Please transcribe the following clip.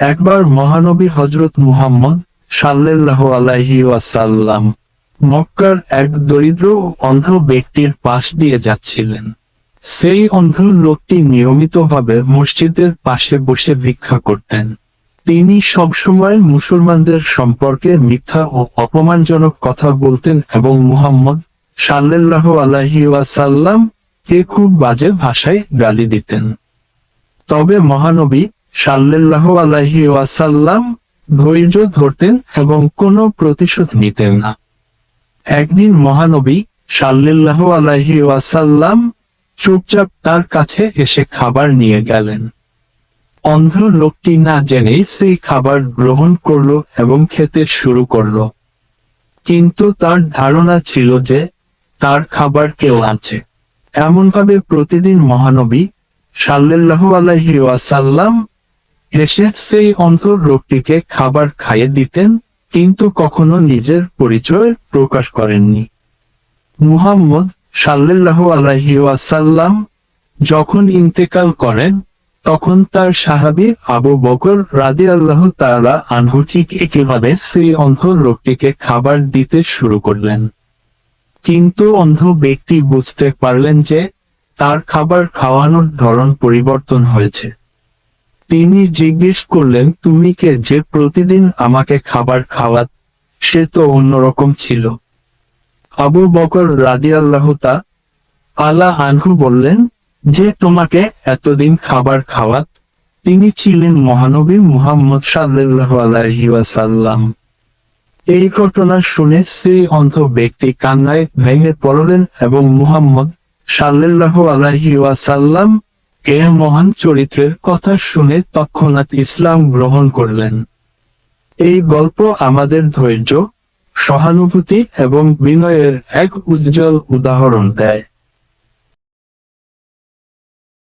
একবার মহানবী হজরত মুহাম্মদ সাল্লাল্লাহু আলাইহি ওয়াসাল্লাম মক্কার এক দরিদ্র অন্ধ ব্যক্তির পাশ দিয়ে যাচ্ছিলেন। সেই অন্ধ লোকটি নিয়মিতভাবে মসজিদের পাশে বসে ভিক্ষা করতেন। তিনি সবসময় মুসলমানদের সম্পর্কে মিথ্যা ও অপমানজনক কথা বলতেন এবং মুহাম্মদ সাল্লাল্লাহু আলাইহি ওয়াসাল্লাম কে খুব বাজে ভাষায় গালি দিতেন। তবে মহানবী সাল্লাল্লাহু আলাইহি ওয়াসাল্লাম ধৈর্য ধরতেন এবং কোনো প্রতিশোধ নিতেন না। একদিন মহানবী সাল্লাল্লাহু আলাইহি ওয়াসাল্লাম চুপচাপ তার কাছে এসে খাবার নিয়ে গেলেন। অন্ধ লোকটি না জেনেই সেই খাবার গ্রহণ করল এবং খেতে শুরু করল। কিন্তু তার ধারণা ছিল যে তার খাবার কেউ আছে এমনভাবে প্রতিদিন মহানবী সাল্লাল্লাহু আলাইহি ওয়াসাল্লাম এসে সেই অন্তর লোকটিকে খাবার খাইয়ে দিতেন, কিন্তু কখনো নিজের পরিচয় প্রকাশ করেননি। মুহাম্মদ সাল্লাল্লাহু আলাইহি ওয়াসাল্লাম যখন ইন্তেকাল করেন, তখন তার সাহাবী আবু বকর রাদি আল্লাহ তালা আনহু ঠিক একইভাবে সেই অন্ধ লোকটিকে খাবার দিতে শুরু করলেন। কিন্তু অন্ধ ব্যক্তি বুঝতে পারলেন যে তার খাবার খাওয়ানোর ধরন পরিবর্তন হয়েছে। তিনি জিজ্ঞেস করলেন, তুমি কে যে প্রতিদিন আমাকে খাবার খাওয়াত সে তো অন্যরকম ছিল। আবু বকর রাদিয়াল্লাহু তা আলা আনহু বললেন, যে তোমাকে এতদিন খাবার খাওয়াত তিনি ছিলেন মহানবী মুহাম্মদ সাল্লাল্লাহু আলাইহি ওয়াসাল্লাম। এই ঘটনা শুনে সেই অন্ধ ব্যক্তি কান্নায় ভেঙে পড়লেন এবং মুহাম্মদ সাল্লাল্লাহু আলাইহি ওয়াসাল্লাম এর মহান চরিত্রের কথা শুনে তৎক্ষণাৎ ইসলাম গ্রহণ করলেন। এই গল্প আমাদের ধৈর্য, সহানুভূতি এবং বিনয়ের এক উজ্জ্বল উদাহরণ দেয়।